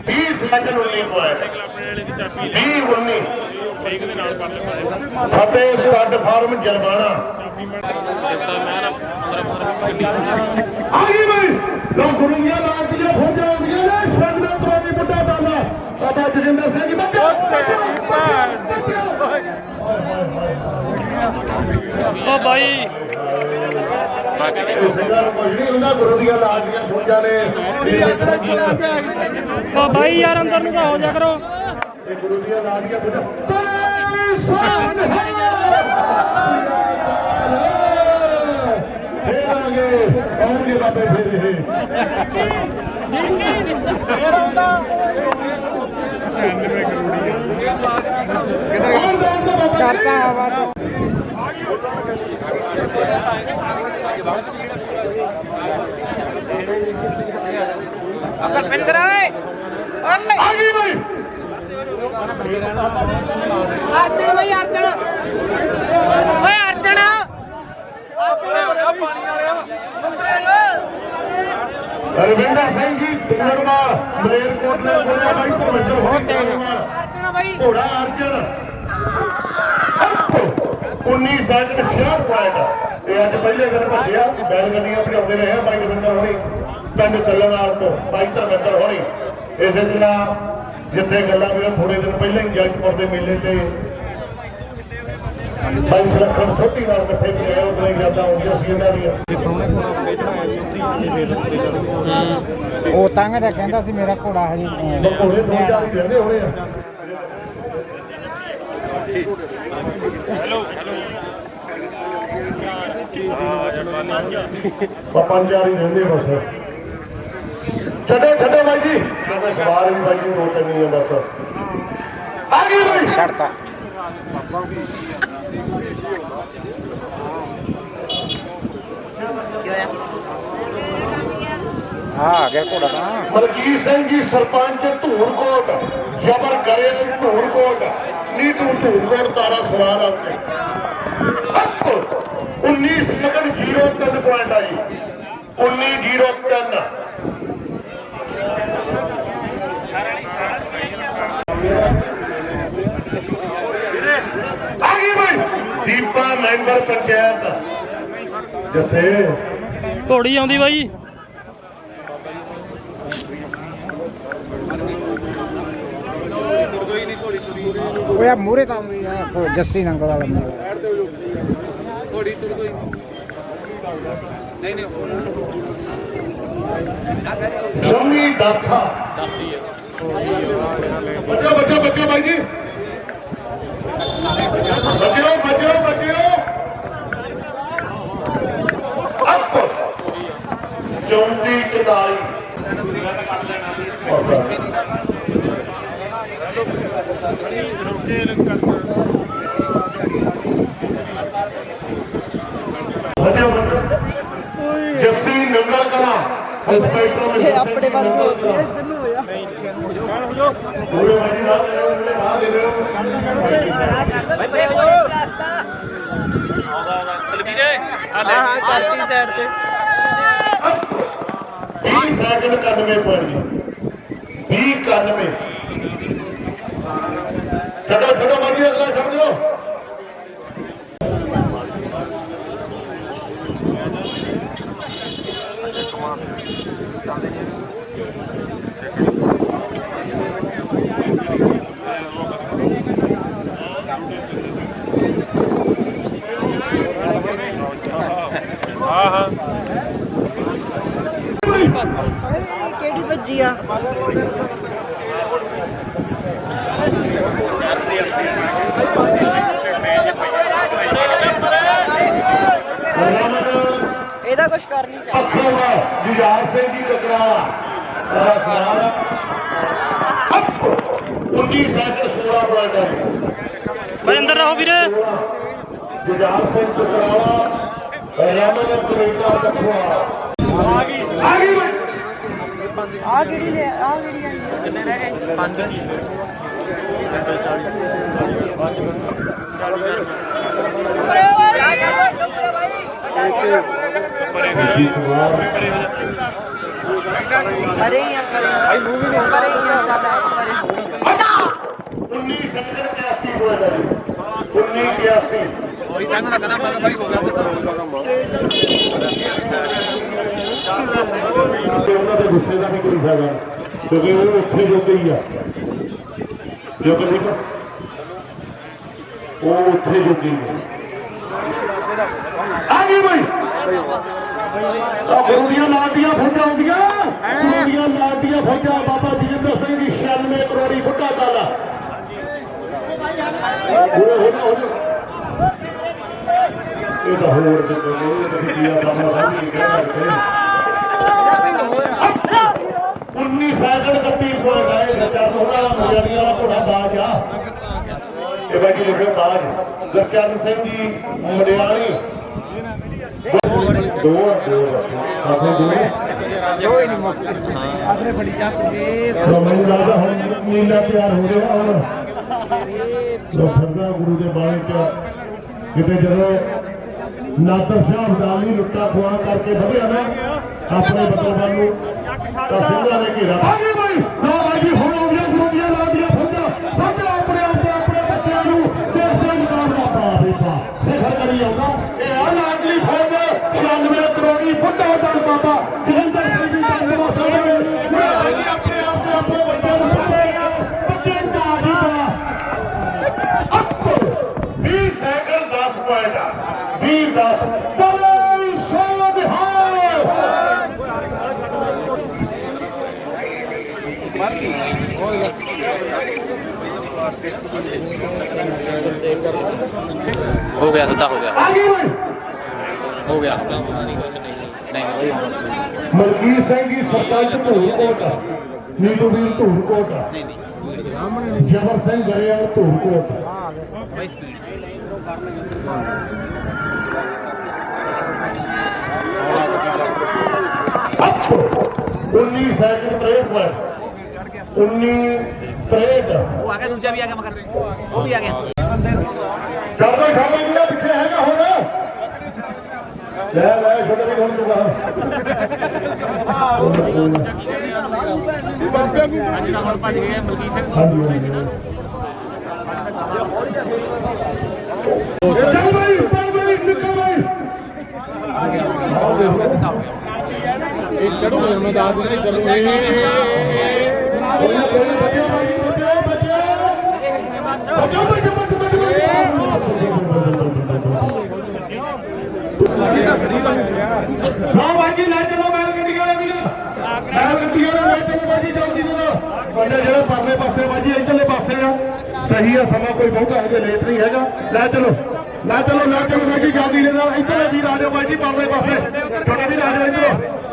20 ਸੈਕਿੰਡ 19 ਪੁਆਇੰਟ ਆਪਣੇ ਵਾਲੇ ਦੀ ਚਾਬੀ 20 19 ਠੀਕ ਦੇ ਨਾਲ ਕਰ ਲੈ ਫਤਿਹ ਸਟੱਡ ਫਾਰਮ ਜਲਵਾਣਾ ਸਿੱਧਾ ਮੈਂ ਨਾ 15 15 ਆ ਗਈ ਬਈ ਲੋ ਗੁਰੂ ਦੀਆਂ ਲਾਟੀਆਂ ਫੌਜਾਂ ਆਉਂਦੀਆਂ ਨੇ ਛੰਡ ਦਾ ਤੋੜੀ ਬੁੱਢਾ ਦਾਦਾ ਬਾਬਾ ਜਗਿੰਦਰ ਸਿੰਘ ਜੀ ਬੱਚਾ ਉਹ ਬਾਈ। ਦੀਆਂ ਯਾਰ ਅੰਦਰ ਨੂੰ ਤਾਂ ਹੋ ਜਾ ਕਰੋ। ਇਹ ਗੁਰੂ ਦੀਆਂ ਲਾਟੀਆਂ ਫੌਜਾਂ ਬੜੇ ਸਾਨ ਫੇਰ ਆ ਗਏ ਆਉਂਦੇ ਬਾਬੇ ਫੇਰ ਇਹ ਕਰਤਾ ਆਵਾਜ਼ ਅਕਰਪਿੰਦਰ ਓਏ ਓਏ। ਆ ਗਈ ਬਈ। ਅਰਜਨ ਬਈ ਅਰਜਨ। ਓਏ ਅਰਜਨ। ਰਵਿੰਦਰ ਸਿੰਘ ਜੀ ਦੁਰਗਮਾਲ ਮਲੇਰਕੋਟ ਦੇ ਬੋਲਿਆ ਬਾਈ ਭਵਿੰਦਰ ਬਹੁਤ ਤੇਜ਼ ਅਰਜਨ ਬਈ। ਘੋੜਾ ਅਰਜਨ। 19 ਸੈਕਿੰਡ 66 ਪੁਆਇੰਟ ਇਹ ਅੱਜ ਪਹਿਲੇ ਦਿਨ ਭੱਜਿਆ ਬੈਲ ਗੱਡੀਆਂ ਭਜਾਉਂਦੇ ਰਹੇ ਆ ਬਾਈ ਰਵਿੰਦਰ ਹੋਣੀ ਪਿੰਡ ਕੱਲਣਾਲ ਤੋਂ ਬਾਈ ਧਰਮਿੰਦਰ ਹੋਣੀ। ਇਸੇ ਤਰ੍ਹਾਂ ਜਿੱਥੇ ਗੱਲਾਂ ਵੀ ਥੋੜੇ ਦਿਨ ਪਹਿਲਾਂ ਹੀ ਜੱਜਪੁਰ ਦੇ ਮੇਲੇ ਤੇ ਬਾਈ ਸੁਲੱਖਣ ਸੋਢੀ ਨਾਲ ਇਕੱਠੇ ਪਿਆਏ ਉਹਨੇ ਯਾਦਾਂ ਆਉਂਦੀਆਂ ਸੀ ਇਹਨਾਂ ਦੀਆਂ। ਉਹ ਤੰਗ ਦਾ ਕਹਿੰਦਾ ਸੀ ਮੇਰਾ ਘੋੜਾ ਹਜੇ ਘੋੜੇ ਦੋ ਚਾਰ ਹੀ ਰਹਿੰਦੇ ਹੋਣੇ ਆ। ਆਪਾਂ ਪੰਜ ਚਾਰ ਹੀ ਰਹਿੰਦੇ ਬਸ। ਛੱਡੋ ਛੱਡੋ ਬਾਈ ਜੀ। ਬਾਹਰ ਵੀ ਬਾਜੀ ਦੋ ਤਿੰਨ ਨਹੀਂ ਜਾਂਦਾ ਸਰ ਆ ਗਈ ਬਈ। ਛੱਡਤਾ। ਆ ਗਿਆ ਘੋੜਾ ਤਾਂ। ਮਲਕੀਰ ਸਿੰਘ ਜੀ ਸਰਪੰਚ ਧੂਰਕੋਟ। ਜ਼ਬਰ ਕਰੇ ਧੂਰਕੋਟ। ਨੀ ਤੂੰ ਧੂਰਕੋਟ ਤਾਰਾ ਸਵਾਰ ਆਉਂਦੇ 19 ਸਕੰਡ 03 ਪੁਆਇੰਟ ਆ ਜੀ 19 03 ਮੈਂਬਰ ਪੰਚਾਇਤ। ਜਸੇ। ਘੋੜੀ ਆਉਂਦੀ ਬਾਈ। ਉਹ ਯਾ ਮੂਰੇ ਤਾਂ ਆਉਂਦੀ ਆ ਕੋਈ ਜੱਸੀ ਨੰਗਲ ਵਾਲਾ ਮੁੰਡਾ। ਸ਼ਮੀ ਦਾਖਾ ਬੱਚੋ ਬੱਚੋ ਬੱਚੋ ਬਾਈ ਜੀ। ਬੱਚਿਓ ਬੱਚਿਓ ਬੱਚਿਓ ਅੱਪ। 34 44 ਬੱਚਿਓ ਬੱਚਿਓ ਜੱਸੀ ਨੰਗਲ ਕਲਾ ਇੰਸਪੈਕਟਰ ਇਹ ਆਪਣੇ ਵੱਲ ਗਿਆ ਇੱਧਰ ਨੂੰ। ਹੋਇਆ ਪੂਰੇ ਵਾਲੀ ਨਾਲ ਆ ਲੈ ਹਾਂ। ਕਰਤੀ ਸਾਈਡ ਤੇ 20 ਸੈਕਿੰਡ 91 ਪੁਆਇੰਟ 20 91 ਛੱਡੋ ਛੱਡੋ ਬਾਜੀ ਅਗਲਾ ਛੱਡ ਦਿਓ ਹਾਂ ਹਾਂ ਕਿਹੜੀ ਵੱਜੀ ਆ? ਇਹਦਾ ਕੁਝ ਕਰ ਨਹੀਂ ਅੱਖੋਂ ਦਾ ਜੁਝਾਰ ਸਿੰਘ ਸਵਾਲ ਹੈ 19 ਸੈਕਿੰਡ 16 ਪੁਆਇੰਟ ਹੈ ਅੰਦਰ ਰਹੋ ਵੀਰੇ। ਜੁਝਾਰ ਸਿੰਘ ਟਕਰਾਲਾ ਰਮਨ ਕਨੇਡਾ ਰੱਖਵਾ ਆ ਗਈ ਆ ਗਈ ਆ ਕਿਹੜੀ ਲੈ ਆ ਕਿਹੜੀ ਆਈ ਕਿੰਨੇ ਰਹਿ ਗਏ? ਅਰੇ ਯਾਰ ਭਾਈ ਮੂਵ ਨਹੀਂ ਕਰੇ ਯਾਰ ਚੱਲ 19 ਸੈਕਿੰਡ 81 ਪੁਆਇੰਟ ਹੈ ਜੀ। 19 81 ਤੇ ਉਹਨਾਂ ਦੇ ਗੁੱਸੇ ਦਾ ਵੀ ਕੋਈ ਫਾਇਦਾ ਕਿਉਂਕਿ ਉਹ ਉੱਥੇ ਜੋਗੇ ਹੀ ਆ। ਜੋ ਕਿ ਉਹ ਉੱਥੇ ਜੋਗੇ ਹੀ ਆ। ਗਈ ਬਈ। ਆ ਗੁਰੂ ਫੁੱਟਾਂ ਆਉਂਦੀਆਂ। ਗੁਰੂ ਦੀਆਂ ਫੁੱਟਾਂ ਬਾਬਾ ਜੀਂਦਰ ਸਿੰਘ ਦੀ 96 ਕਰੋੜੀ ਫੁੱਟਾ ਦਾਲਾ ਉਹ ਹੋ ਜਾ ਹੋ ਜਾ ਇਹ ਤਾਂ ਹੋਰ ਦੇ ਕੋਈ ਤਾਂ ਕੀ ਆ ਬਾਬਾ ਸਾਹਿਬ ਕੀ ਕਹਿ ਸਕਦੇ 19 ਸੈਕਿੰਡ 31 ਪੁਆਇੰਟ ਆਏ ਜਰਚਰਨ ਉਹਨਾਂ ਦਾ ਮੁਜਰੀਆ ਵਾਲਾ ਘੋੜਾ ਬਾਜ ਆ ਇਹ ਬਾਕੀ ਲਿਖਿਆ ਬਾਜ ਜਰਚਰਨ ਸਿੰਘ ਜੀ ਮੜਿਆਲੀ ਦੋ ਦੋ ਆਸੇ ਦੋਵੇਂ ਜੋ ਹੀ ਨਹੀਂ ਮੁੱਕ ਆਦਰੇ ਫੜੀ ਜਾ ਕੇ ਮੈਨੂੰ ਲੱਗਦਾ ਹੁਣ ਨੀਲਾ ਤਿਆਰ ਹੋ ਗਿਆ ਹੁਣ ਜੋ ਸਰਦਾ ਗੁਰੂ ਦੇ ਬਾਣੇ ਚ ਕਿਤੇ ਜਦੋਂ ਨਾਦਰ ਸ਼ਾਹ ਅਬਦਾਲੀ ਲੁੱਟਾ ਖੁਆ ਕਰਕੇ ਵਧਿਆ ਨਾ, ਆਪਣੇ ਬਦਲਵਾਨ ਨੂੰ ਤਾਂ ਸਿੰਘਾਂ ਨੇ ਘੇਰਾ ਆ ਭਾਈ ਨਾ ਭਾਈ ਜੀ, ਹੁਣ ਹੋ ਗਿਆ ਗੁਰੂ ਦੀਆਂ ਸਾਡਾ ਆਪਣੇ ਆਪਣੇ ਆਪਣੇ ਬੱਚਿਆਂ ਨੂੰ ਦੇਸ਼ ਦੇ ਨਿਕਾਲ ਦਾ ਪਾ ਦਿੱਤਾ। ਸਿਖਰ ਕਰੀ ਆਉਂਦਾ, ਇਹ ਆ ਲਾਡਲੀ ਫੌਜ 96 ਕਰੋੜੀ ਫੁੱਟਾਂ ਦਾ ਬਾਬਾ ਜਹੰਦਰ ਸਿੰਘ ਜੀ ਦਾ ਨਿਵਾਸਾ ਆਪਣੇ ਆਪਣੇ ਆਪਣੇ ਆਪਣੇ ਬੱਚਿਆਂ ਨੂੰ ਸਾਡੇ ਬੱਚੇ ਦਾ ਦਿੱਤਾ ਅੱਪ 20 ਸੈਕਿੰਡ 10 ਪੁਆਇੰਟ ਆ 20 10 ਬੋਲੇ ਸੋ ਬਿਹਾਰ ਹੋ ਗਿਆ ਸਿੱਧਾ ਹੋ ਗਿਆ ਆ ਗਈ ਬਈ ਹੋ ਗਿਆ ਨਹੀਂ ਮਲਕੀਤ ਸਿੰਘ ਜੀ ਸਰਪੰਚ ਧੂਰਕੋਟ ਨੀਤੂ ਵੀਰ ਧੂਰਕੋਟ ਨਹੀਂ ਨਹੀਂ ਜਬਰ ਸਿੰਘ ਗਰੇਵਾਲ ਧੂਰਕੋਟ ਬਾਈ ਸਪੀਡ ਅੱਪ 19 ਸੈਕਿੰਡ 63 ਪੁਆਇੰਟ 19 63 ਉਹ ਆ ਗਿਆ ਦੂਜਾ ਵੀ ਆ ਗਿਆ ਮਗਰ। ਉਹ ਵੀ ਆ ਗਿਆ। ਚੱਲਦਾ ਖਾਣਾ ਜਿਹੜਾ ਪਿੱਛੇ ਹੈਗਾ ਹੁਣ। ਲੈ ਲੈ ਛੋਟੇ ਵੀ ਹੁਣ ਚੁਗਾ ਅੱਜ ਨਾ ਹੁਣ ਭੱਜ ਗਏ ਮਲਕੀਤ ਸਿੰਘ। ਹਾਂਜੀ ਚੱਲ ਬਈ ਚੱਲ ਬਈ ਨਿਕਲ ਬਈ। ਚੜੂ ਮੈਂ ਦੱਸ ਚਲੋ ਬੱਚਿਓ ਬੱਚਿਓ ਹਾਂ ਚਲੋ ਮੈਲ ਗੱਡੀ ਵਾਲੇ ਵੀ ਮੈਲ ਗੱਡੀ ਵਾਲੇ ਲੈ ਚਲੋ ਤੁਹਾਡੇ ਜਿਹੜਾ ਪਰਲੇ ਪਾਸੇ ਬਾਜੀ ਇੱਧਰਲੇ ਪਾਸੇ ਆ ਸਹੀ ਆ ਸਮਾਂ ਕੋਈ ਬਹੁਤਾ ਹਜੇ ਲੇਟ ਨਹੀਂ ਹੈਗਾ ਲੈ ਚਲੋ ਲੈ ਚਲੋ ਲੈ ਚਲੋ ਬਾਜੀ ਜਲਦੀ ਦੇ ਨਾਲ ਇੱਧਰਲੇ ਵੀ ਆ ਜਾਓ ਬਾਜੀ ਪਰਲੇ ਪਾਸੇ ਤੁਹਾਡਾ ਵੀ ਆ ਜਾਓ ਇੱਧਰੋਂ